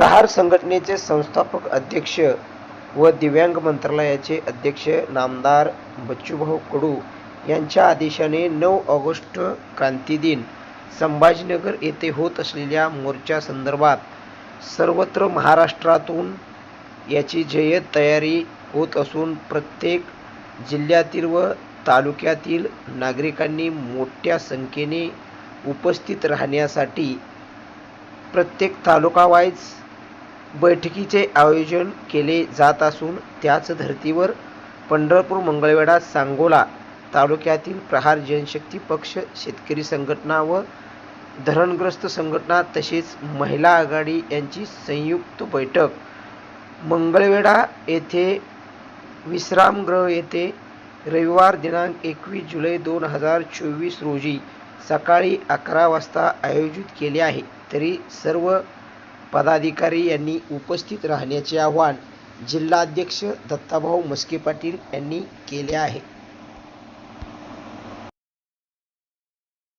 प्रहार संघटनेचे संस्थापक अध्यक्ष व दिव्यांग मंत्रालयाचे अध्यक्ष नामदार बच्चूभाऊ कडू यांच्या आदेशाने नऊ ऑगस्ट क्रांतीदिन संभाजीनगर येथे होत असलेल्या मोर्चासंदर्भात सर्वत्र महाराष्ट्रातून याची जय्यत तयारी होत असून प्रत्येक जिल्ह्यातील व तालुक्यातील नागरिकांनी मोठ्या संख्येने उपस्थित राहण्यासाठी प्रत्येक तालुकावाईज बैठकीचे आयोजन केले जात असून त्याच धर्तीवर पंढरपूर मंगळवेढा सांगोला तालुक्यातील प्रहार जनशक्ती पक्ष शेतकरी संघटना व धरणग्रस्त संघटना तसेच महिला आघाडी यांची संयुक्त बैठक. मंगळवेढा येथे विश्रामगृह येथे रविवार दिनांक एकवीस जुलै दोन हजार चोवीस रोजी सकाळी अकरा वाजता आयोजित केले आहे. तरी सर्व पदाधिकारी यांनी उपस्थित राहण्याचे आवाहन जिल्हाध्यक्ष दत्ताभाऊ म्हस्के पाटील यांनी केले आहे.